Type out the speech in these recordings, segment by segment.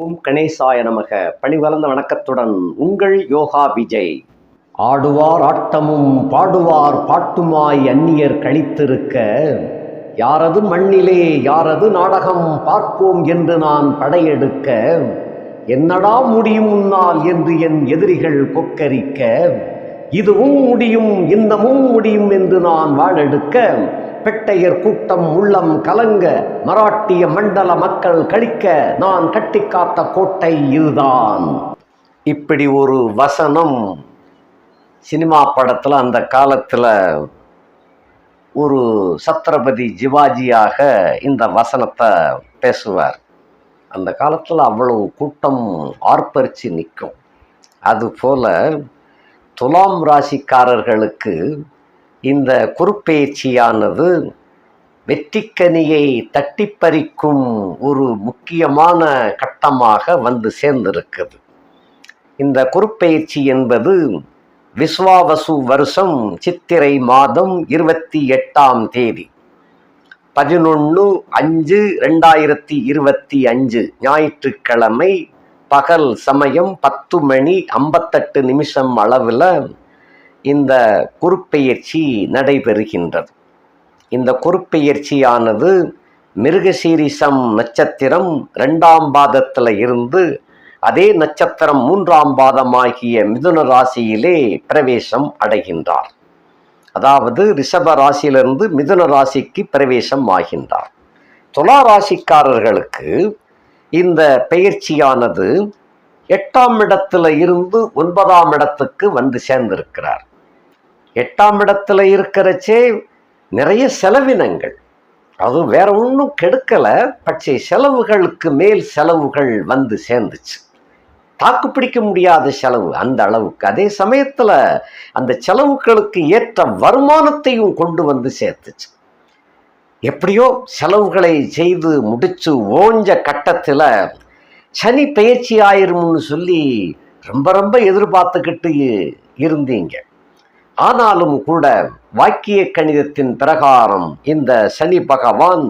ஓம் கணேசாய நமக. பணிவளர்ந்த வணக்கத்துடன் உங்கள் யோகா விஜய். ஆடுவார் ஆட்டமும் பாடுவார் பாட்டுமாய் அந்நியர் கழித்திருக்க யாரது மண்ணிலே யாரது நாடகம் பார்ப்போம் என்று நான் படையெடுக்க. என்னடா முடியும் முன்னால் என்று என் எதிரிகள் கொக்கரிக்க. இதுவும் முடியும் இன்னமும் முடியும் என்று நான் வாழெடுக்க. பெட்டையர் கூட்டம் உள்ளம் கலங்க மராட்டிய மண்டல மக்கள் கழிக்க நான் கட்டி காத்த கோட்டை இதுதான். இப்படி ஒரு வசனம் சினிமா படத்தில் அந்த காலத்தில் ஒரு சத்ரபதி சிவாஜியாக இந்த வசனத்தை பேசுவார். அந்த காலத்தில் அவ்வளவு கூட்டம் ஆர்ப்பரித்து நிற்கும். அதுபோல் துலாம் ராசிக்காரர்களுக்கு இந்த குறுப்பெயர்ச்சியானது வெற்றிக்கனியை தட்டி பறிக்கும் ஒரு முக்கியமான கட்டமாக வந்து சேர்ந்திருக்குது இந்த குறுப்பெயர்ச்சி என்பது விஸ்வாவசு வருஷம் சித்திரை மாதம் இருபத்தி எட்டாம் தேதி பதினொன்று அஞ்சு ரெண்டாயிரத்தி இருபத்தி அஞ்சு ஞாயிற்றுக்கிழமை பகல் சமயம் பத்து மணி ஐம்பத்தெட்டு நிமிஷம் அளவில் இந்த குறுப்பெயர்ச்சி நடைபெறுகின்றது. இந்த குறுப்பெயர்ச்சியானது மிருகசீரிசம் நட்சத்திரம் ரெண்டாம் பாதத்தில் இருந்து அதே நட்சத்திரம் மூன்றாம் பாதமாகிய மிதுன ராசியிலே பிரவேசம் அடைகின்றார். அதாவது ரிஷப ராசியிலிருந்து மிதுன ராசிக்கு பிரவேசம் ஆகின்றார். துலா ராசிக்காரர்களுக்கு இந்த பெயர்ச்சியானது எட்டாம் இடத்துல இருந்து ஒன்பதாம் இடத்துக்கு வந்து சேர்ந்திருக்கிறார். எட்டாம் இடத்துல இருக்கிறச்சே நிறைய செலவினங்கள். அது வேற ஒன்றும் கெடுக்கலை. பட்சை செலவுகளுக்கு மேல் செலவுகள் வந்து சேர்ந்துச்சு. தாக்கு பிடிக்க முடியாத செலவு அந்த அளவுக்கு. அதே சமயத்தில் அந்த செலவுகளுக்கு ஏற்ற வருமானத்தையும் கொண்டு வந்து சேர்த்துச்சு. எப்படியோ செலவுகளை செய்து முடித்து ஓஞ்ச கட்டத்தில் சனி பயிற்சி ஆயிரும்னு சொல்லி ரொம்ப ரொம்ப எதிர்பார்த்துக்கிட்டு இருந்தீங்க. ஆனாலும் கூட வாக்கிய கணிதத்தின் பிரகாரம் இந்த சனி பகவான்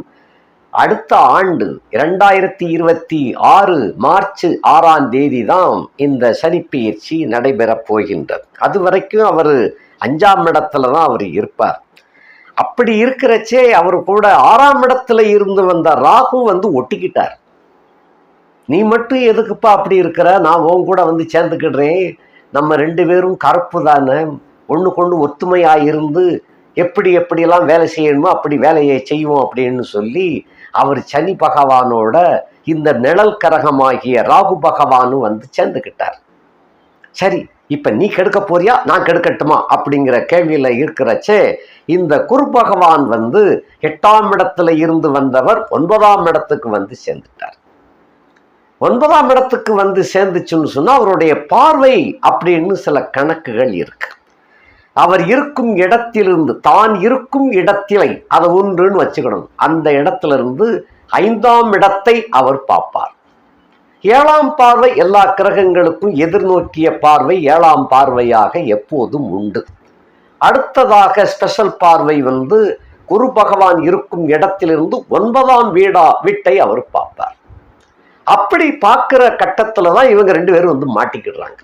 அடுத்த ஆண்டு இரண்டாயிரத்தி இருபத்தி ஆறு மார்ச் ஆறாம் தேதி தான் இந்த சனி பயிற்சி நடைபெறப் போகின்றது. அது வரைக்கும் அவர் அஞ்சாம் இடத்துல தான் அவர் இருப்பார். அப்படி இருக்கிறச்சே அவர் கூட ஆறாம் இடத்துல இருந்து வந்த ராகு வந்து ஒட்டிக்கிட்டார். நீ மட்டும் எதுக்குப்பா அப்படி இருக்கிற? நான் உன் கூட வந்து சேர்ந்துக்கிடுறேன். நம்ம ரெண்டு பேரும் கருப்பு தானே. ஒன்றுக்கொன்று ஒத்துமையாக இருந்து எப்படி எப்படியெல்லாம் வேலை செய்யணுமோ அப்படி வேலையை செய்வோம் அப்படின்னு சொல்லி அவர் சனி பகவானோட இந்த நிழல் கரகமாகிய ராகு பகவானும் வந்து சேர்ந்துக்கிட்டார் சரி இப்போ நீ கெடுக்க போறியா? நான் கெடுக்கட்டுமா? அப்படிங்கிற கேள்வியில் இருக்கிறச்சே இந்த குரு பகவான் வந்து எட்டாம் இடத்துல இருந்து வந்தவர் ஒன்பதாம் இடத்துக்கு வந்து சேர்ந்துட்டார். ஒன்பதாம் இடத்துக்கு வந்து சேர்ந்துச்சுன்னு சொன்னால் அவருடைய பார்வை அப்படின்னு சில கணக்குகள் இருக்குது அவர் இருக்கும் இடத்திலிருந்து தான் இருக்கும் இடத்திலை அதை ஒன்றுன்னு வச்சுக்கணும். அந்த இடத்துல இருந்து ஐந்தாம் இடத்தை அவர் பார்ப்பார். ஏழாம் பார்வை எல்லா கிரகங்களுக்கும் எதிர்நோக்கிய பார்வை ஏழாம் பார்வையாக எப்போதும் உண்டு. அடுத்ததாக ஸ்பெஷல் பார்வை வந்து குரு பகவான் இருக்கும் இடத்திலிருந்து ஒன்பதாம் வீடா வீட்டை அவர் பார்ப்பார். அப்படி பார்க்கிற கட்டத்தில் தான் இவங்க ரெண்டு பேரும் வந்து மாட்டிக்கிடுறாங்க.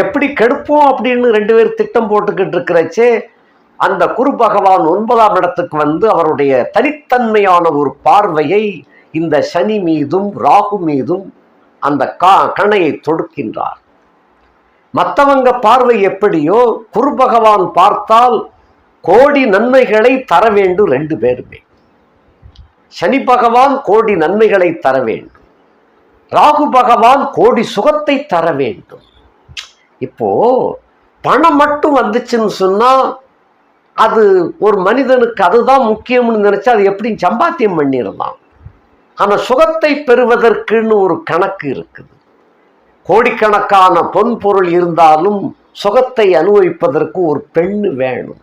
எப்படி கெடுப்போம் அப்படின்னு ரெண்டு பேர் திட்டம் போட்டுக்கிட்டு இருக்கிறச்சே அந்த குரு பகவான் ஒன்பதாம் இடத்துக்கு வந்து அவருடைய தனித்தன்மையான ஒரு பார்வையை இந்த சனி மீதும் ராகு மீதும் அந்த கா கணையை தொடுக்கின்றார். மற்றவங்க பார்வை எப்படியோ குரு பகவான் பார்த்தால் கோடி நன்மைகளை தர வேண்டும் ரெண்டு பேருமே. சனி பகவான் கோடி நன்மைகளை தர வேண்டும். ராகு பகவான் கோடி சுகத்தை தர வேண்டும். இப்போது பணம் மட்டும் வந்துச்சுன்னு சொன்னால் அது ஒரு மனிதனுக்கு அதுதான் முக்கியம்னு நினச்சா அது எப்படி சம்பாத்தியம் பண்ணிடலாம். ஆனால் சுகத்தை பெறுவதற்குன்னு ஒரு கணக்கு இருக்குது. கோடிக்கணக்கான பொன் பொருள் இருந்தாலும் சுகத்தை அனுபவிப்பதற்கு ஒரு பெண் வேணும்.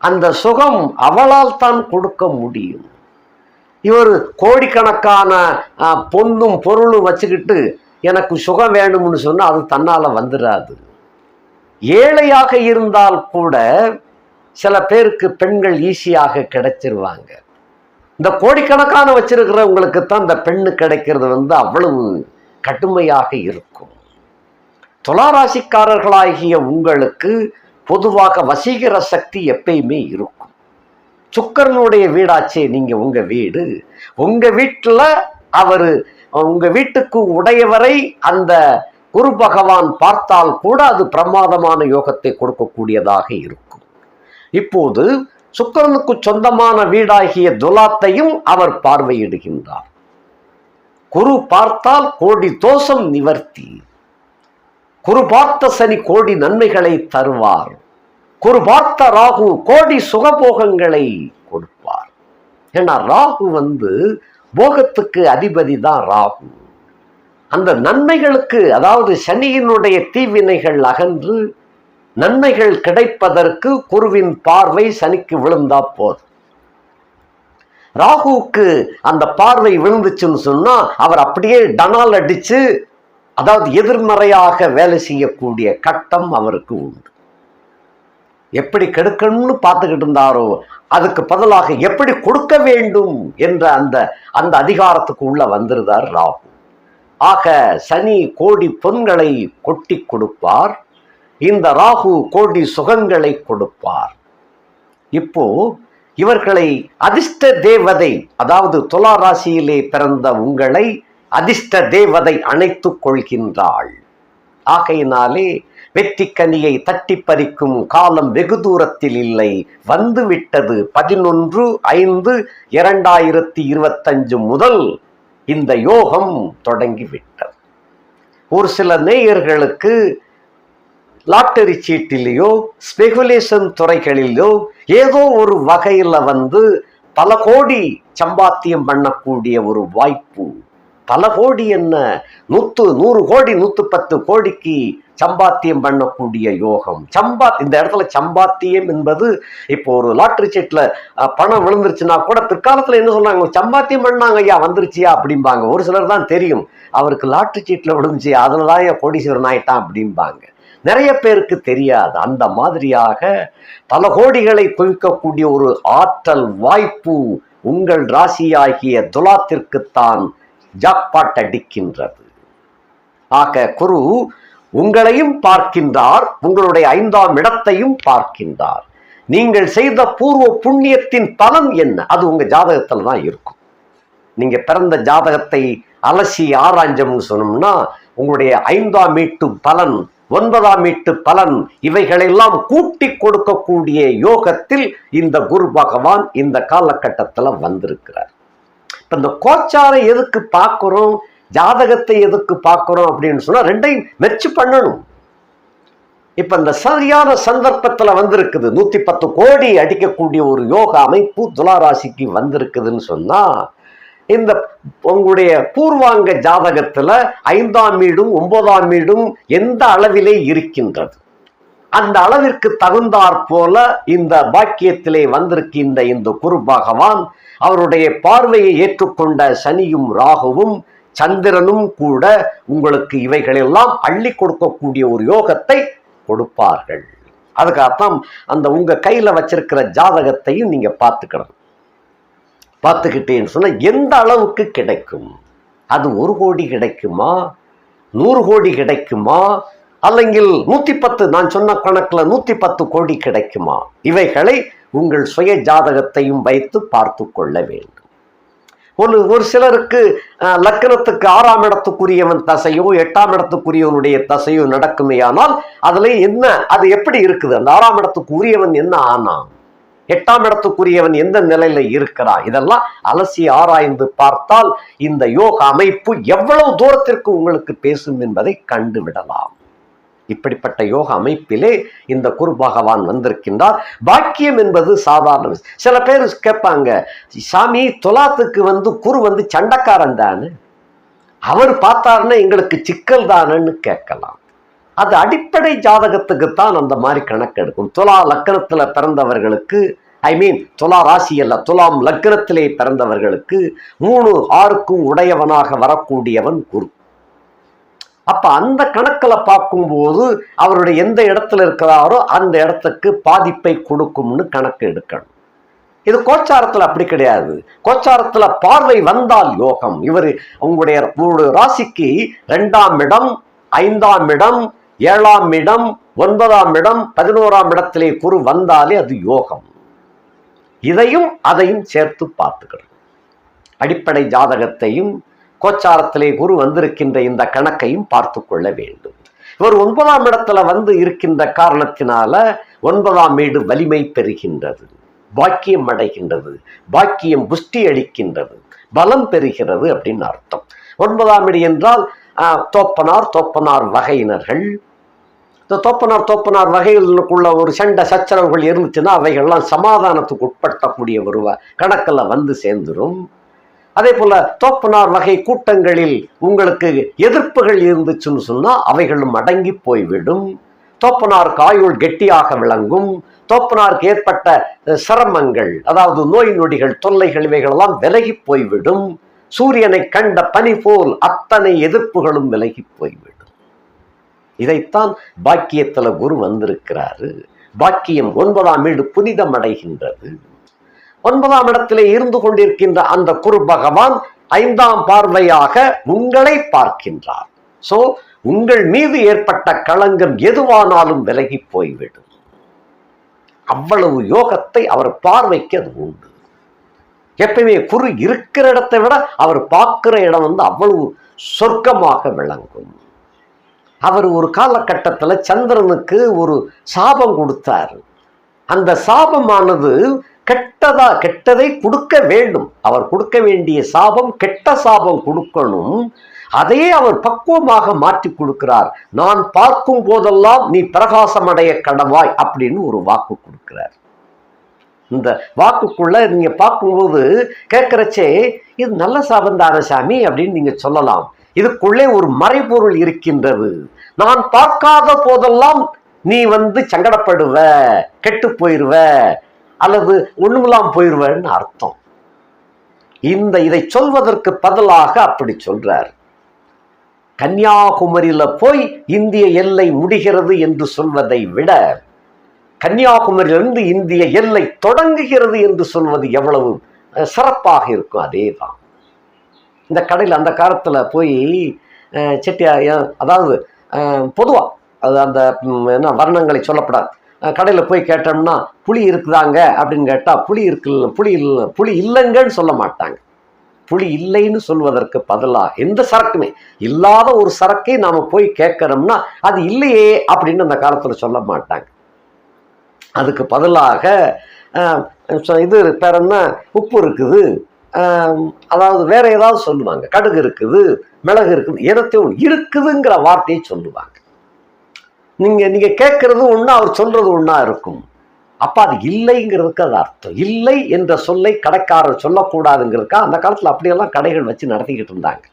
அந்த சுகம் அவளால் தான் கொடுக்க முடியும். இவர் கோடிக்கணக்கான பொண்ணும் பொன்னும் பொருளும் வச்சுக்கிட்டு எனக்கு சுகம் வேணும்னு சொன்னால் அது தன்னால வந்துடாது ஏழையாக இருந்தால் கூட சில பேருக்கு பெண்கள் ஈஸியாக கிடைச்சிருவாங்க. இந்த கோடிக்கணக்கான வச்சிருக்கிறவங்களுக்கு தான் இந்த பெண்ணு கிடைக்கிறது வந்து அவ்வளவு கடுமையாக இருக்கும். துளாராசிக்காரர்களாகிய உங்களுக்கு பொதுவாக வசீகர சக்தி எப்பயுமே இருக்கும். சுக்கரனுடைய வீடாச்சே நீங்கள் உங்கள் வீடு. உங்கள் வீட்டில் அவரு உங்க வீட்டுக்கு உடையவரை அந்த குரு பகவான் பார்த்தால் கூட அது பிரமாதமான யோகத்தை கொடுக்கக்கூடியதாக இருக்கும். இப்போது சுக்கரனுக்கு சொந்தமான வீடாகிய துலாத்தையும் அவர் பார்வையிடுகின்றார். குரு பார்த்தால் கோடி தோஷம் நிவர்த்தி. குரு பார்த்த சனி கோடி நன்மைகளை தருவார். குரு பார்த்த ராகு கோடி சுகபோகங்களை கொடுப்பார். ஏன்னா ராகு வந்து போகத்துக்கு அதிபதி தான் ராகு. அந்த நன்மைகளுக்கு அதாவது சனியினுடைய தீவினைகள் அகன்று நன்மைகள் கிடைப்பதற்கு குருவின் பார்வை சனிக்கு விழுந்தா போதும். ராகுவுக்கு அந்த பார்வை விழுந்துச்சுன்னு சொன்னா அவர் அப்படியே டனால் அடிச்சு அதாவது எதிர்மறையாக வேலை செய்யக்கூடிய கட்டம் அவருக்கு உண்டு. எப்படி கெடுக்கணும்னு பார்த்துக்கிட்டு இருந்தாரோ அதுக்கு பதிலாக எப்படி கொடுக்க வேண்டும் என்ற அந்த அந்த அதிகாரத்துக்கு உள்ள வந்திருந்தார் ராகு. ஆக சனி கோடி பொன்களை கொட்டி கொடுப்பார். இந்த ராகு கோடி சுகங்களை கொடுப்பார். இப்போ இவர்களை அதிர்ஷ்ட தேவதை அதாவது துலா ராசியிலே பிறந்த உங்களை அதிர்ஷ்ட தேவதை அணைத்துக் கொள்கின்றாள். ஆகையினாலே வெற்றி கனியை தட்டி பறிக்கும் காலம் வெகு தூரத்தில் இல்லை. வந்துவிட்டது பதினொன்று ஐந்து இரண்டாயிரத்தி இருபத்தஞ்சு முதல் இந்த யோகம் தொடங்கிவிட்டது. ஒரு சில நேயர்களுக்கு லாட்டரி சீட்டிலேயோ ஸ்பெகுலேஷன் துறைகளிலோ ஏதோ ஒரு வகையில் வந்து பல கோடி சம்பாத்தியம் பண்ணக்கூடிய ஒரு வாய்ப்பு பல கோடி என்ன? நூத்து நூறு கோடி நூத்து பத்து கோடிக்கு சம்பாத்தியம் பண்ணக்கூடிய யோகம். சம்பா இந்த இடத்துல சம்பாத்தியம் என்பது இப்போ ஒரு லாட்டரி சீட்டில் பணம் விழுந்துருச்சுன்னா கூட பிற்காலத்துல என்ன சொன்னாங்க? சம்பாத்தியம் பண்ணாங்க ஐயா வந்துருச்சியா அப்படிம்பாங்க. ஒரு சிலர் தான் தெரியும். அவருக்கு லாட்ரி சீட்ல விழுந்துச்சு அதுல தான் கோடீஸ்வரன் ஆயிட்டான் அப்படிம்பாங்க. நிறைய பேருக்கு தெரியாது. அந்த மாதிரியாக பல கோடிகளை குவிக்கக்கூடிய ஒரு ஆற்றல் வாய்ப்பு உங்கள் ராசியாகிய துலாத்திற்குத்தான் ஜப்பாட்டடிக்கின்றது. ஆக குரு உங்களையும் பார்க்கின்றார் உங்களுடைய ஐந்தாம் இடத்தையும் பார்க்கின்றார். நீங்கள் செய்த பூர்வ புண்ணியத்தின் பலன் என்ன? அது உங்க ஜாதகத்துல தான் இருக்கும். நீங்க பிறந்த ஜாதகத்தை அலசி ஆராய்ஞ்சோம்னு சொன்னோம்னா உங்களுடைய ஐந்தாம் மீட்டு பலன் ஒன்பதாம் மீட்டு பலன் இவைகளெல்லாம் கூட்டி கொடுக்கக்கூடிய யோகத்தில் இந்த குரு பகவான் இந்த காலகட்டத்தில் வந்திருக்கிறார். இப்ப இந்த கோச்சாரை எதுக்கு பார்க்கிறோம்? ஜாதகத்தை எதுக்கு பார்க்கிறோம் அப்படின்னு சொன்னா ரெண்டையும் மெச்சு பண்ணணும். இப்ப இந்த சரியான சந்தர்ப்பத்துல வந்திருக்குது. நூத்தி பத்து கோடி அடிக்கக்கூடிய ஒரு யோக அமைப்பு துளாராசிக்கு வந்திருக்குதுன்னு சொன்னா இந்த உங்களுடைய பூர்வாங்க ஜாதகத்துல ஐந்தாம் வீடும் ஒன்பதாம் வீடும் எந்த அளவிலே இருக்கின்றது? அந்த அளவிற்கு தகுந்தாற் போல இந்த பாக்கியத்திலே வந்திருக்கின்ற இந்த குரு பகவான் அவருடைய பார்வையை ஏற்றுக்கொண்ட சனியும் ராகுவும் சந்திரனும் கூட உங்களுக்கு இவைகளெல்லாம் அள்ளி கொடுக்கக்கூடிய ஒரு யோகத்தை கொடுப்பார்கள். அதுக்காகத்தான் அந்த உங்க கையில வச்சிருக்கிற ஜாதகத்தையும் நீங்க பார்த்துக்கணும். பார்த்துக்கிட்டேன்னு சொன்னா எந்த அளவுக்கு கிடைக்கும்? அது ஒரு கோடி கிடைக்குமா? நூறு கோடி கிடைக்குமா? அல்லங்கில் நூத்தி பத்து நான் சொன்ன கணக்குல நூத்தி பத்து கோடி கிடைக்குமா? இவைகளை உங்கள் சுய ஜாதகத்தையும் வைத்து பார்த்து கொள்ள வேண்டும். ஒரு ஒரு சிலருக்கு லக்கணத்துக்கு லக்னத்துக்கு ஆறாம் இடத்துக்குரியவன் தசையோ எட்டாம் இடத்துக்குரியவனுடைய தசையோ நடக்குமேயானால் அதில் என்ன அது எப்படி இருக்குது? அந்த ஆறாம் இடத்துக்கு உரியவன் என்ன ஆனான்? எட்டாம் இடத்துக்குரியவன் எந்த நிலையில இருக்கிறான்? இதெல்லாம் அலசி ஆராய்ந்து பார்த்தால் இந்த யோக அமைப்பு எவ்வளவு தூரத்திற்கு உங்களுக்கு பேசும் என்பதை கண்டுவிடலாம். இப்படிப்பட்ட யோக அமைப்பிலே இந்த குரு பகவான் வந்திருக்கின்றார். பாக்கியம் என்பது சாதாரண விஷயம். சில பேர் கேட்பாங்க சாமி துலாத்துக்கு வந்து குரு வந்து சண்டக்காரன் தானே? அவர் பார்த்தாருன்னா எங்களுக்கு சிக்கல் தானேன்னு கேட்கலாம். அது அடிப்படை ஜாதகத்துக்குத்தான் அந்த மாதிரி கணக்கெடுக்கும். துலா லக்கணத்தில் பிறந்தவர்களுக்கு ஐ மீன் துலா ராசி அல்ல துலாம் லக்கணத்திலே பிறந்தவர்களுக்கு மூணு ஆறுக்கும் உடையவனாக வரக்கூடியவன் குரு. அப்ப அந்த கணக்கில் பார்க்கும்போது அவருடைய எந்த இடத்துல இருக்கிறாரோ அந்த இடத்துக்கு பாதிப்பை கொடுக்கும்னு கணக்கு எடுக்கணும். இது கோச்சாரத்தில் அப்படி கிடையாது. கோச்சாரத்துல பார்வை வந்தால் யோகம். இவர் உங்களுடைய உங்களுடைய ராசிக்கு ரெண்டாம் இடம் ஐந்தாம் இடம் ஏழாம் இடம் ஒன்பதாம் இடம் பதினோராம் இடத்திலே குரு வந்தாலே அது யோகம். இதையும் அதையும் சேர்த்து பார்த்துக்கணும். அடிப்படை ஜாதகத்தையும் கோச்சாரத்திலே குரு வந்திருக்கின்ற இந்த கணக்கையும் பார்த்து கொள்ள வேண்டும். இவர் ஒன்பதாம் இடத்துல வந்து இருக்கின்ற காரணத்தினால ஒன்பதாம் வீடு வலிமை பெறுகின்றது பாக்கியம் அடைகின்றது பாக்கியம் புஷ்டி அளிக்கின்றது பலம் பெறுகிறது அப்படின்னு அர்த்தம். ஒன்பதாம் இடி என்றால் தோப்பனார் தோப்பனார் வகையினர்கள். இந்த தோப்பனார் தோப்பனார் வகைகளுக்குள்ள ஒரு சண்டை சச்சரவுகள் இருந்துச்சுன்னா அவைகள்லாம் சமாதானத்துக்கு உட்படுத்தக்கூடிய ஒரு கணக்கில் வந்து சேர்ந்துடும் அதே போல தோப்பனார் வகை கூட்டங்களில் உங்களுக்கு எதிர்ப்புகள் இருந்துச்சுன்னு சொன்னா அவைகளும் அடங்கி போய்விடும். தோப்பனார் காயுள் கெட்டியாக விளங்கும். தோப்பனாருக்கு ஏற்பட்ட சிரமங்கள் அதாவது நோய் நொடிகள் தொல்லைகள் இவைகளெல்லாம் விலகி போய்விடும். சூரியனை கண்ட பனி போல் அத்தனை எதிர்ப்புகளும் விலகி போய்விடும். இதைத்தான் பாக்கியத்துல குரு வந்திருக்கிறாரு. பாக்கியம் ஒன்பதாம் வீடு புனிதம் அடைகின்றது ஒன்பதாம் இடத்திலே இருந்து கொண்டிருக்கின்ற அந்த குரு பகவான் ஐந்தாம் பார்வையாக உங்களை பார்க்கின்றார். சோ உங்கள் மீது ஏற்பட்ட களங்கம் எதுவானாலும் விலகி போய்விடும். அவ்வளவு யோகத்தை அவர் பார்வைக்கு அது உண்டு. எப்பயுமே குரு இருக்கிற இடத்தை விட அவர் பார்க்கிற இடம் வந்து அவ்வளவு சொர்க்கமாக விளங்கும். அவர் ஒரு காலகட்டத்தில் சந்திரனுக்கு ஒரு சாபம் கொடுத்தார். அந்த சாபமானது கெட்டதா கெட்டதை கொடுக்க வேண்டும். அவர் கொடுக்க வேண்டிய சாபம் கெட்ட சாபம் கொடுக்கணும். அதையே அவர் பக்குவமாக மாற்றி கொடுக்கிறார். நான் பார்க்கும் போதெல்லாம் நீ பிரகாசமடைய கடவாய் அப்படின்னு ஒரு வாக்கு கொடுக்கிறார். இந்த வாக்குக்குள்ள நீங்க பார்க்கும்போது கேட்கிறச்சே இது நல்ல சாபம் சாமி அப்படின்னு நீங்க சொல்லலாம். இதுக்குள்ளே ஒரு மறைபொருள் இருக்கின்றது. நான் பார்க்காத போதெல்லாம் நீ வந்து சங்கடப்படுவ கெட்டு போயிருவ அல்லது ஒண்ணுமில்லாம் போயிருவன்னு அர்த்தம். இந்த இதை சொல்வதற்கு பதிலாக அப்படி சொல்றார். கன்னியாகுமரியில போய் இந்திய எல்லை முடிகிறது என்று சொல்வதை விட கன்னியாகுமரியிலிருந்து இந்திய எல்லை தொடங்குகிறது என்று சொல்வது எவ்வளவு சிறப்பாக இருக்கும். அதே தான் இந்த கடையில் அந்த காலத்தில் போய் செட்டியா அதாவது பொதுவாக அது அந்த என்ன வர்ணங்களை சொல்லப்படாது. கடையில் போய் கேட்டோம்னா புளி இருக்குதாங்க? அப்படின்னு கேட்டால் புளி இருக்கு புளி இல்லை புளி இல்லைங்கன்னு சொல்ல மாட்டாங்க. புளி இல்லைன்னு சொல்வதற்கு பதிலாக எந்த சரக்குமே இல்லாத ஒரு சரக்கை நாம் போய் கேட்குறோம்னா அது இல்லையே அப்படின்னு அந்த காலத்தில் சொல்ல மாட்டாங்க. அதுக்கு பதிலாக சொ- இது பேர் என்ன? உப்பு இருக்குது. அதாவது வேற ஏதாவது சொல்லுவாங்க. கடுகு இருக்குது மிளகு இருக்குது எதத்தையும் இருக்குதுங்கிற வார்த்தையை சொல்லுவாங்க. நீங்க நீங்க கேட்கறது ஒன்றா அவர் சொல்றது ஒன்றா இருக்கும். அப்போ அது இல்லைங்கிறதுக்கு அது அர்த்தம். இல்லை என்ற சொல்லை கடைக்காரர் சொல்லக்கூடாதுங்கிறதுக்கா? அந்த காலத்துல அப்படியெல்லாம் கடைகள் வச்சு நடத்திக்கிட்டு இருந்தாங்க.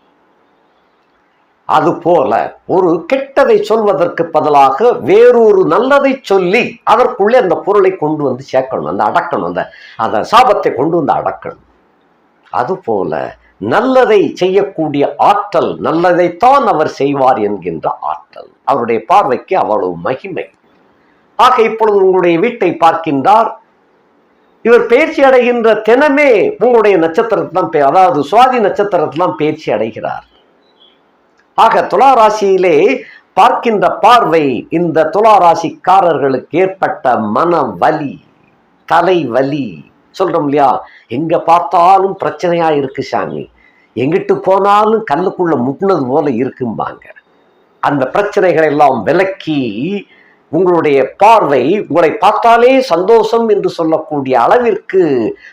அதுபோல ஒரு கெட்டதை சொல்வதற்கு பதிலாக வேறொரு நல்லதை சொல்லி அதற்குள்ளே அந்த பொருளை கொண்டு வந்து சேர்க்கணும் அந்த அடக்கணும் அந்த அந்த சாபத்தை கொண்டு வந்து அடக்கணும். அதுபோல நல்லதை செய்யக்கூடிய ஆற்றல் நல்லதைத்தான் அவர் செய்வார் என்கின்ற ஆற்றல். அவருடைய பார்வைக்கு அவ்வளவு மகிமை. ஆக இப்பொழுது உங்களுடைய வீட்டை பார்க்கின்றார். இவர் பயிற்சி அடைகின்ற தினமே உங்களுடைய நட்சத்திரத்தான் பே- அதாவது சுவாதி நட்சத்திரத்தான் பயிற்சி அடைகிறார். ஆக துலா ராசியிலே பார்க்கின்ற பார்வை இந்த துலா ராசிக்காரர்களுக்கு ஏற்பட்ட மன வலி தலைவலி சொல்கிறோம் சொல்றோம் இல்லையா? எங்கே பார்த்தாலும் பிரச்சனையாக இருக்கு சாமி. எங்கிட்டு போனாலும் கல்லுக்குள்ள முட்டினது போல இருக்கும்பாங்க. அந்த பிரச்சனைகளை எல்லாம் விலக்கி உங்களுடைய பார்வை உங்களை பார்த்தாலே சந்தோஷம் என்று சொல்லக்கூடிய அளவிற்கு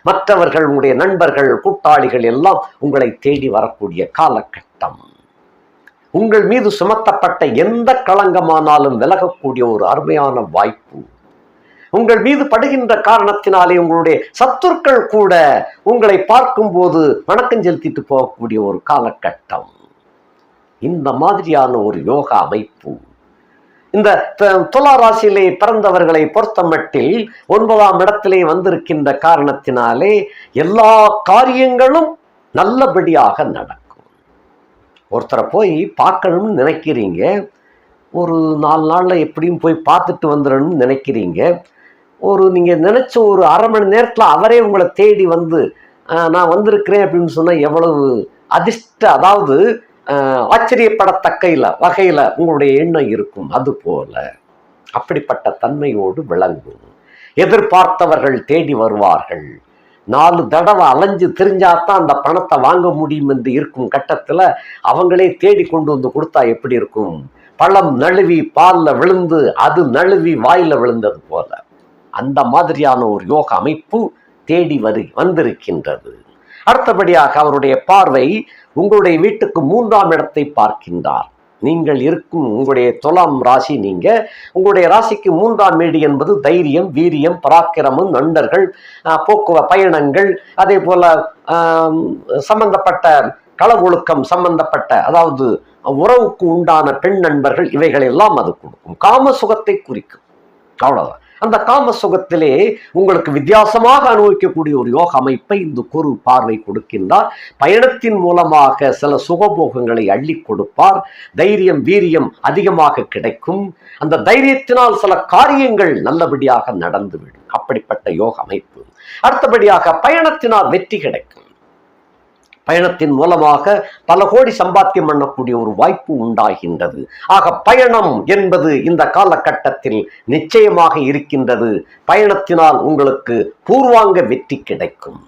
மற்றவர்கள் உங்களுடைய நண்பர்கள் கூட்டாளிகள் எல்லாம் உங்களை தேடி வரக்கூடிய காலகட்டம். உங்கள் மீது சுமத்தப்பட்ட எந்த களங்கமானாலும் விலகக்கூடிய ஒரு அருமையான வாய்ப்பு. உங்கள் மீது படுகின்ற காரணத்தினாலே உங்களுடைய சத்துருக்கள் கூட உங்களை பார்க்கும்போது வணக்கம் செலுத்திட்டு போகக்கூடிய ஒரு காலகட்டம். இந்த மாதிரியான ஒரு யோகா அமைப்பு. இந்த துலா ராசியிலே பிறந்தவர்களை பொறுத்தமட்டில் ஒன்பதாம் இடத்திலே வந்திருக்கின்ற காரணத்தினாலே எல்லா காரியங்களும் நல்லபடியாக நடக்கும். ஒருத்தரை போய் பார்க்கணும்னு நினைக்கிறீங்க. ஒரு நாலு நாளில் எப்படியும் போய் பார்த்துட்டு வந்துடணும்னு நினைக்கிறீங்க. ஒரு நீங்கள் நினச்ச ஒரு அரை மணி நேரத்தில் அவரே உங்களை தேடி வந்து நான் வந்திருக்கிறேன் அப்படின்னு சொன்னால் எவ்வளவு அதிர்ஷ்ட அதாவது ஆச்சரியப்படத்தக்கையில் வகையில் உங்களுடைய எண்ணம் இருக்கும். அது போல அப்படிப்பட்ட தன்மையோடு விளங்கும். எதிர்பார்த்தவர்கள் தேடி வருவார்கள். நாலு தடவை அலைஞ்சு தெரிஞ்சாதான் அந்த பணத்தை வாங்க முடியும் என்று இருக்கும் கட்டத்தில் அவங்களே தேடி கொண்டு வந்து கொடுத்தா எப்படி இருக்கும்? பழம் நழுவி பாலில் விழுந்து அது நழுவி வாயில் விழுந்தது போல. அந்த மாதிரியான ஒரு யோக அமைப்பு தேடி வரு வந்திருக்கின்றது. அடுத்தபடியாக அவருடைய பார்வை உங்களுடைய வீட்டுக்கு மூன்றாம் இடத்தை பார்க்கின்றார். நீங்கள் இருக்கும் உங்களுடைய துலாம் ராசி நீங்க உங்களுடைய ராசிக்கு மூன்றாம் வீடு என்பது தைரியம் வீரியம் பராக்கிரமம் நண்பர்கள் போக்குவ பயணங்கள் அதே போல சம்பந்தப்பட்ட கள களவொழுக்கம் சம்பந்தப்பட்ட அதாவது உறவுக்கு உண்டான பெண் நண்பர்கள் இவைகளெல்லாம் அது கொடுக்கும். காம சுகத்தை குறிக்கும். அவ்வளவுதான். அந்த காம சுகத்திலே உங்களுக்கு வித்தியாசமாக அனுபவிக்கக்கூடிய ஒரு யோக அமைப்பை இந்த குரு பார்வை கொடுக்கின்றார். பயணத்தின் மூலமாக சில சுகபோகங்களை அள்ளி கொடுப்பார். தைரியம் வீரியம் அதிகமாக கிடைக்கும். அந்த தைரியத்தினால் சில காரியங்கள் நல்லபடியாக நடந்துவிடும். அப்படிப்பட்ட யோக அமைப்பு. அடுத்தபடியாக பயணத்தினால் வெற்றி கிடைக்கும். பயணத்தின் மூலமாக பல கோடி சம்பாத்தியம் பண்ணக்கூடிய ஒரு வாய்ப்பு உண்டாகின்றது. ஆக பயணம் என்பது இந்த காலகட்டத்தில் நிச்சயமாக இருக்கின்றது. பயணத்தினால் உங்களுக்கு பூர்வாங்க வெற்றி கிடைக்கும்.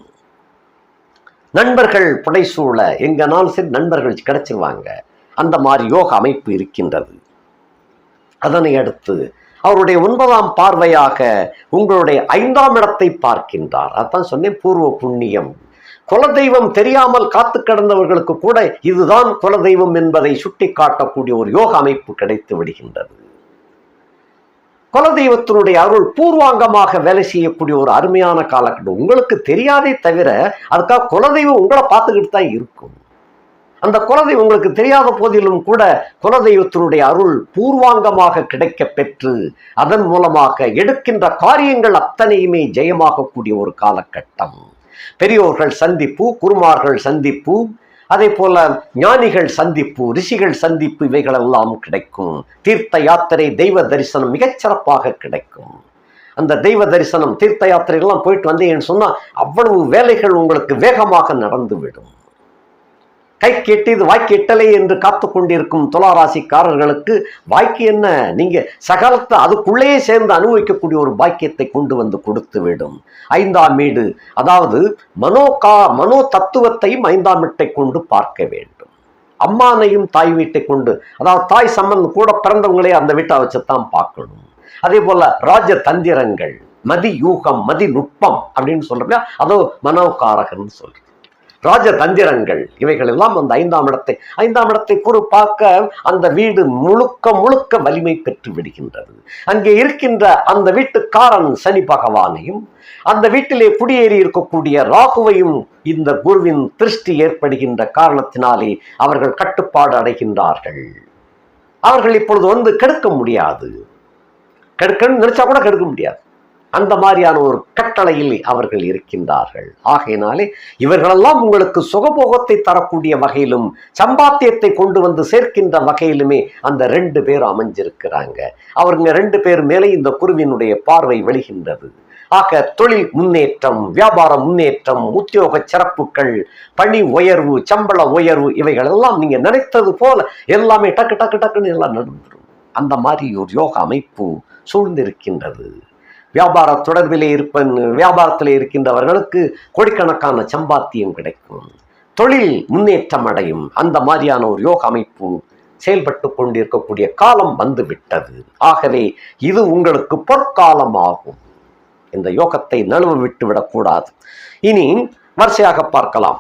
நண்பர்கள் புடைசூழ எங்கனாலும் சரி நண்பர்கள் கிடைச்சிருவாங்க. அந்த மாதிரி யோக அமைப்பு இருக்கின்றது. அதனை அடுத்து அவருடைய ஒன்பதாம் பார்வையாக உங்களுடைய ஐந்தாம் இடத்தை பார்க்கின்றார். அதான் சொன்னேன் பூர்வ புண்ணியம். குலதெய்வம் தெரியாமல் காத்து கிடந்தவர்களுக்கு கூட இதுதான் குலதெய்வம் என்பதை சுட்டி காட்டக்கூடிய ஒரு யோக அமைப்பு கிடைத்து விடுகின்றது. குலதெய்வத்தினுடைய அருள் பூர்வாங்கமாக வேலை செய்யக்கூடிய ஒரு அருமையான காலகட்டம். உங்களுக்கு தெரியாதே தவிர அதுக்காக குலதெய்வம் உங்களை பார்த்துக்கிட்டு தான் இருக்கும். அந்த குலதெய்வம் உங்களுக்கு தெரியாத போதிலும் கூட குலதெய்வத்தினுடைய அருள் பூர்வாங்கமாக கிடைக்க பெற்று அதன் மூலமாக எடுக்கின்ற காரியங்கள் அத்தனையுமே ஜெயமாகக்கூடிய ஒரு காலகட்டம். பெரியோர்கள் சந்திப்பு குருமார்கள் சந்திப்பு அதே போல ஞானிகள் சந்திப்பு ரிஷிகள் சந்திப்பு இவைகளெல்லாம் கிடைக்கும். தீர்த்த யாத்திரை தெய்வ தரிசனம் மிகச்சிறப்பாக கிடைக்கும். அந்த தெய்வ தரிசனம் தீர்த்த யாத்திரைகள்லாம் போயிட்டு வந்தீங்கன்னு சொன்னா அவ்வளவு வேலைகள் உங்களுக்கு வேகமாக நடந்துவிடும். கை கெட்டியது வாய் கெட்டலை என்று காத்து கொண்டிருக்கும் துளாராசிக்காரர்களுக்கு வாய்க்கு என்ன? நீங்க சகலத்தை அதுக்குள்ளேயே சேர்ந்து அனுபவிக்கக்கூடிய ஒரு பாக்கியத்தை கொண்டு வந்து கொடுத்து விடும். ஐந்தாம் வீடு அதாவது மனோ கா மனோ தத்துவத்தையும் ஐந்தாம் வீட்டை கொண்டு பார்க்க வேண்டும். அம்மானையும் தாய் வீட்டை கொண்டு அதாவது தாய் சம்பந்தம் கூட பிறந்தவங்களே அந்த வீட்டை வச்சுத்தான் பார்க்கணும். அதே போல ராஜ தந்திரங்கள் மதி யூகம் மதி நுட்பம் அப்படின்னு சொல்றப்ப அதோ மனோகாரகன் சொல்றேன் ராஜதந்திரங்கள். இவைகள் எல்லாம் அந்த ஐந்தாம் இடத்தை ஐந்தாம் இடத்தை குறு பார்க்க அந்த வீடு முழுக்க முழுக்க வலிமை பெற்று விடுகின்றது. அங்கே இருக்கின்ற அந்த வீட்டுக்காரன் சனி பகவானையும் அந்த வீட்டிலே குடியேறி இருக்கக்கூடிய ராகுவையும் இந்த குருவின் திருஷ்டி ஏற்படுகின்ற காரணத்தினாலே அவர்கள் கட்டுப்பாடு அடைகின்றார்கள். அவர்கள் இப்பொழுது வந்து கெடுக்க முடியாது. கெடுக்கணும்னு நினைச்சா கூட கெடுக்க முடியாது. அந்த மாதிரியான ஒரு கட்டளையில் அவர்கள் இருக்கின்றார்கள். ஆகையினாலே இவர்களெல்லாம் உங்களுக்கு சுகபோகத்தை தரக்கூடிய வகையிலும் சம்பாத்தியத்தை கொண்டு வந்து சேர்க்கின்ற வகையிலுமே அந்த ரெண்டு பேர் அமைஞ்சிருக்கிறாங்க. அவருங்க ரெண்டு பேர் மேலே இந்த குருவினுடைய பார்வை வெளிகின்றது ஆக தொழில் முன்னேற்றம் வியாபார முன்னேற்றம் உத்தியோக சிறப்புகள் பணி உயர்வு சம்பள உயர்வு இவைகள் எல்லாம் நீங்க நினைத்தது போல எல்லாமே டக்கு டக்கு டக்குன்னு எல்லாம் நடந்துடும் அந்த மாதிரி ஒரு யோக அமைப்பு சூழ்ந்திருக்கின்றது. வியாபார தொடர்பிலே இருப்ப வியாபாரத்தில் இருக்கின்றவர்களுக்கு கோடிக்கணக்கான சம்பாத்தியம் கிடைக்கும். தொழில் முன்னேற்றம் அடையும். அந்த மாதிரியான ஒரு யோக அமைப்பு செயல்பட்டு கொண்டிருக்கக்கூடிய காலம் வந்துவிட்டது. ஆகவே இது உங்களுக்கு பொற்காலம் ஆகும் இந்த யோகத்தை நழுவ விட்டு விடக்கூடாது இனி வரிசையாக பார்க்கலாம்.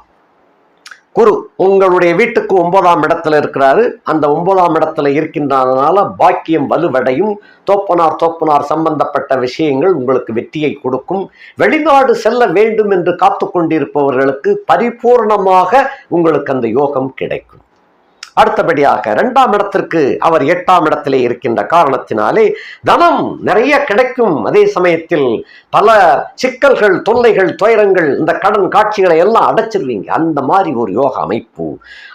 குரு உங்களுடைய வீட்டுக்கு ஒன்பதாம் இடத்துல இருக்கிறாரு. அந்த ஒன்பதாம் இடத்துல இருக்கின்றதுனால பாக்கியம் வலுவடையும். தோப்பனார் தோப்பனார் சம்பந்தப்பட்ட விஷயங்கள் உங்களுக்கு வெற்றியை கொடுக்கும். வெளிநாடு செல்ல வேண்டும் என்று காத்து கொண்டிருப்பவர்களுக்கு பரிபூர்ணமாக உங்களுக்கு அந்த யோகம் கிடைக்கும். அடுத்தபடியாக இரண்டாம் இடத்திற்கு அவர் எட்டாம் இடத்திலே இருக்கின்ற காரணத்தினாலே தனம் நிறைய கிடைக்கும். அதே சமயத்தில் பல சிக்கல்கள் தொல்லைகள் துயரங்கள் இந்த கடன் காட்சிகளை எல்லாம் அடைச்சிருவீங்க. அந்த மாதிரி ஒரு யோக அமைப்பு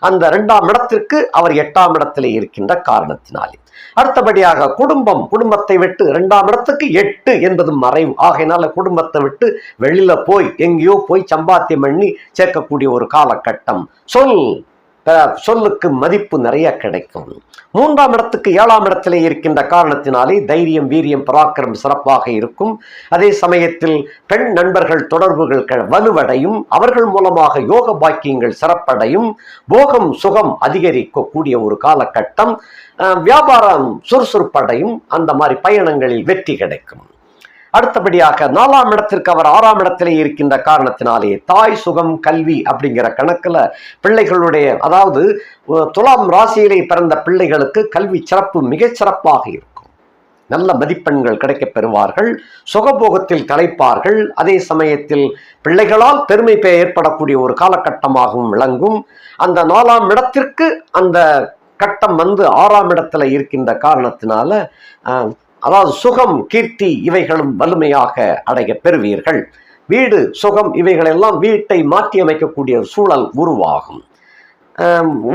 அந்த இரண்டாம் இடத்திற்கு அவர் எட்டாம் இடத்திலே இருக்கின்ற காரணத்தினாலே. அடுத்தபடியாக குடும்பம் குடும்பத்தை விட்டு இரண்டாம் இடத்துக்கு எட்டு என்பது மறைவு. ஆகையினால குடும்பத்தை விட்டு வெளியில போய் எங்கேயோ போய் சம்பாத்தியம் பண்ணி சேர்க்கக்கூடிய ஒரு காலகட்டம். சொல் சொல்லுக்கு மதிப்பு நிறைய கிடைக்கும். மூன்றாம் இடத்துக்கு ஏழாம் இடத்திலே இருக்கின்ற காரணத்தினாலே தைரியம் வீரியம் பராக்கிரம் சிறப்பாக இருக்கும். அதே சமயத்தில் பெண் நண்பர்கள் தொடர்புகள் க- வலுவடையும். அவர்கள் மூலமாக யோக பாக்கியங்கள் சிறப்படையும். போகம் சுகம் அதிகரிக்கக்கூடிய ஒரு காலகட்டம். வியாபாரம் சுறுசுறுப்படையும். அந்த மாதிரி பயணங்களில் வெற்றி கிடைக்கும். அடுத்தபடியாக நாலாம் இடத்திற்கு அவர் ஆறாம் இடத்திலே இருக்கின்ற காரணத்தினாலே தாய் சுகம் கல்வி அப்படிங்கிற கணக்கில் பிள்ளைகளுடைய அதாவது துலாம் ராசியிலே பிறந்த பிள்ளைகளுக்கு கல்வி சிறப்பு மிகச் சிறப்பாக இருக்கும். நல்ல மதிப்பெண்கள் கிடைக்கப் பெறுவார்கள் சுகபோகத்தில் கலைப்பார்கள் அதே சமயத்தில் பிள்ளைகளால் பெருமை ஏற்படக்கூடிய ஒரு காலகட்டமாகவும் விளங்கும். அந்த நாலாம் இடத்திற்கு அந்த கட்டம் வந்து ஆறாம் இடத்துல இருக்கின்ற காரணத்தினால அதாவது சுகம் கீர்த்தி இவைகளும் வலிமையாக அடைய பெறுவீர்கள். வீடு சுகம் இவைகளெல்லாம் வீட்டை மாற்றி அமைக்கக்கூடிய சூழல் உருவாகும்.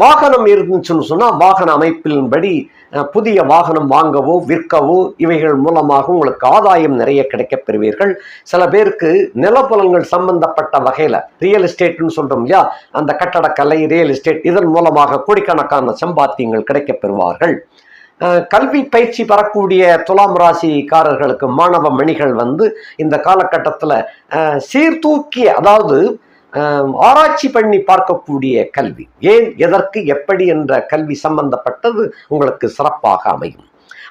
வாகனம் இருந்துச்சுன்னு சொன்னால் வாகன அமைப்பின்படி புதிய வாகனம் வாங்கவோ விற்கவோ இவைகள் மூலமாக உங்களுக்கு ஆதாயம் நிறைய கிடைக்கப் பெறுவீர்கள். சில பேருக்கு நிலப்புலங்கள் சம்பந்தப்பட்ட வகையில் ரியல் எஸ்டேட்னு சொல்கிறோம் இல்லையா? அந்த கட்டடக்கலை ரியல் எஸ்டேட் இதன் மூலமாக கோடிக்கணக்கான சம்பாத்தியங்கள் கிடைக்கப் பெறுவார்கள். கல்வி பயிற்சி பெறக்கூடிய துலாம் ராசிக்காரர்களுக்கு மாணவ மணிகள் வந்து இந்த காலகட்டத்தில் சீர்தூக்கிய அதாவது ஆராய்ச்சி பண்ணி பார்க்கக்கூடிய கல்வி. ஏன் எதற்கு எப்படி என்ற கல்வி சம்பந்தப்பட்டது உங்களுக்கு சிறப்பாக அமையும்.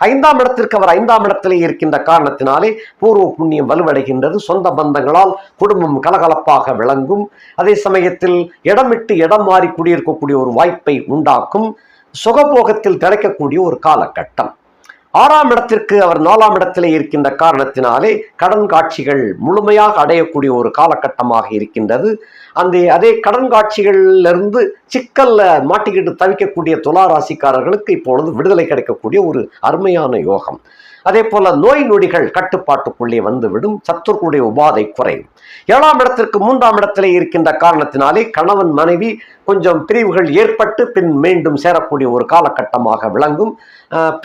ஐந்தாம் இடத்திற்கு அவர் ஐந்தாம் இடத்திலே இருக்கின்ற காரணத்தினாலே பூர்வ புண்ணியம் வலுவடைகின்றது. சொந்த பந்தங்களால் குடும்பம் கலகலப்பாக விளங்கும். அதே சமயத்தில் இடமிட்டு இடம் மாறி குடியிருக்கக்கூடிய ஒரு வாய்ப்பை உண்டாக்கும். சுகபோகத்தில் திளைக்கக்கூடிய ஒரு காலகட்டம். ஆறாம் இடத்திற்கு அவர் நாலாம் இடத்திலே இருக்கின்ற காரணத்தினாலே கடன் காட்சிகள் முழுமையாக அடையக்கூடிய ஒரு காலகட்டமாக இருக்கின்றது. அந்த அதே கடன் காட்சிகளிலிருந்து சிக்கல்ல மாட்டிக்கிட்டு தவிக்கக்கூடிய துலா ராசிக்காரர்களுக்கு இப்பொழுது விடுதலை கிடைக்கக்கூடிய ஒரு அருமையான யோகம். அதே போல நோய் நொடிகள் கட்டுப்பாட்டுக்குள்ளே வந்துவிடும் சத்துருக்குடைய உபாதை குறையும். ஏழாம் இடத்திற்கு மூன்றாம் இடத்திலே இருக்கின்ற காரணத்தினாலே கணவன் மனைவி கொஞ்சம் பிரிவுகள் ஏற்பட்டு பின் மீண்டும் சேரக்கூடிய ஒரு காலகட்டமாக விளங்கும்.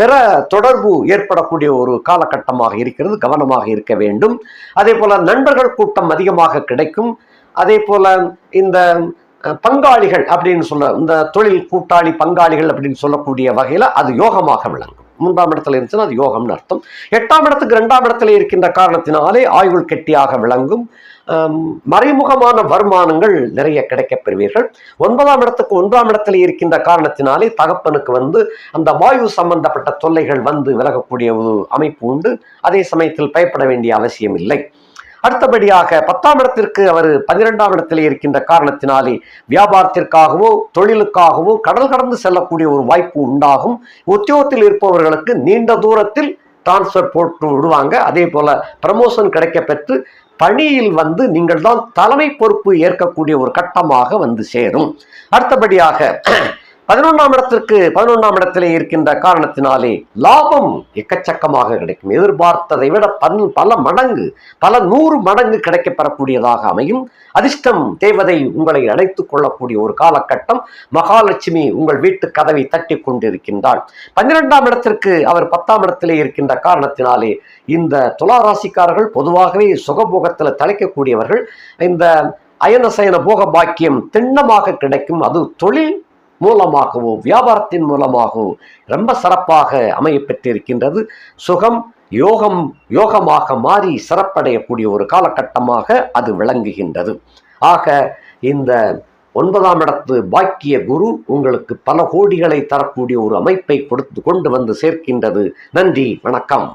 பிற தொடர்பு ஏற்படக்கூடிய ஒரு காலகட்டமாக இருக்கிறது கவனமாக இருக்க வேண்டும். அதே போல நண்பர்கள் கூட்டம் அதிகமாக கிடைக்கும். அதே போல இந்த பங்காளிகள் அப்படின்னு சொல்ல இந்த தொழில் கூட்டாளி பங்காளிகள் அப்படின்னு சொல்லக்கூடிய வகையில் அது யோகமாக விளங்கும். மூன்றாம் இடத்துல இருந்துச்சுன்னா அது யோகம்னு அர்த்தம். எட்டாம் இடத்துக்கு இரண்டாம் இடத்துல இருக்கின்ற காரணத்தினாலே ஆயுள் கெட்டியாக விளங்கும். மறைமுகமான வருமானங்கள் நிறைய கிடைக்கப் பெறுவீர்கள். ஒன்பதாம் இடத்துக்கு ஒன்றாம் இடத்துல இருக்கின்ற காரணத்தினாலே தகப்பனுக்கு வந்து அந்த வாயு சம்பந்தப்பட்ட தொல்லைகள் வந்து விலகக்கூடிய ஒரு அமைப்பு உண்டு. அதே சமயத்தில் பயப்பட வேண்டிய அவசியம் இல்லை. அடுத்தபடியாக பத்தாம் இடத்திற்கு அவர் பன்னிரெண்டாம் இடத்திலே இருக்கின்ற காரணத்தினாலே வியாபாரத்திற்காகவோ தொழிலுக்காகவோ கடல் கடந்து செல்லக்கூடிய ஒரு வாய்ப்பு உண்டாகும். உத்தியோகத்தில் இருப்பவர்களுக்கு நீண்ட தூரத்தில் டிரான்ஸ்ஃபர் போட்டு விடுவாங்க. அதே போல ப்ரமோஷன் கிடைக்க பெற்று பணியில் வந்து நீங்கள் தான் தலைமை பொறுப்பு ஏற்கக்கூடிய ஒரு கட்டமாக வந்து சேரும். அடுத்தபடியாக பதினொன்றாம் இடத்திற்கு பதினொன்றாம் இடத்திலே இருக்கின்ற காரணத்தினாலே லாபம் எக்கச்சக்கமாக கிடைக்கும். எதிர்பார்த்ததை விட பல் பல மடங்கு பல நூறு மடங்கு கிடைக்கப்பெறக்கூடியதாக அமையும். அதிர்ஷ்டம் தேவதை உங்களை அடைத்துக் கொள்ளக்கூடிய ஒரு காலகட்டம். மகாலட்சுமி உங்கள் வீட்டு கதவை தட்டி கொண்டிருக்கின்றாள். பன்னிரெண்டாம் இடத்திற்கு அவர் பத்தாம் இடத்திலே இருக்கின்ற காரணத்தினாலே இந்த துலா ராசிக்காரர்கள் பொதுவாகவே சுகபோகத்தில் தலைக்கக்கூடியவர்கள் இந்த அயனசயன போக பாக்கியம் திண்ணமாக கிடைக்கும். அது தொழில் மூலமாகவோ வியாபாரத்தின் மூலமாகவோ ரொம்ப சிறப்பாக அமையப்பெற்றிருக்கின்றது. சுகம் யோகம் யோகமாக மாறி சிறப்படையக்கூடிய ஒரு காலகட்டமாக அது விளங்குகின்றது. ஆக இந்த ஒன்பதாம் இடத்து பாக்கிய குரு உங்களுக்கு பல கோடிகளை தரக்கூடிய ஒரு அமைப்பை கொடுத்து கொண்டு வந்து சேர்க்கின்றது. நன்றி வணக்கம்.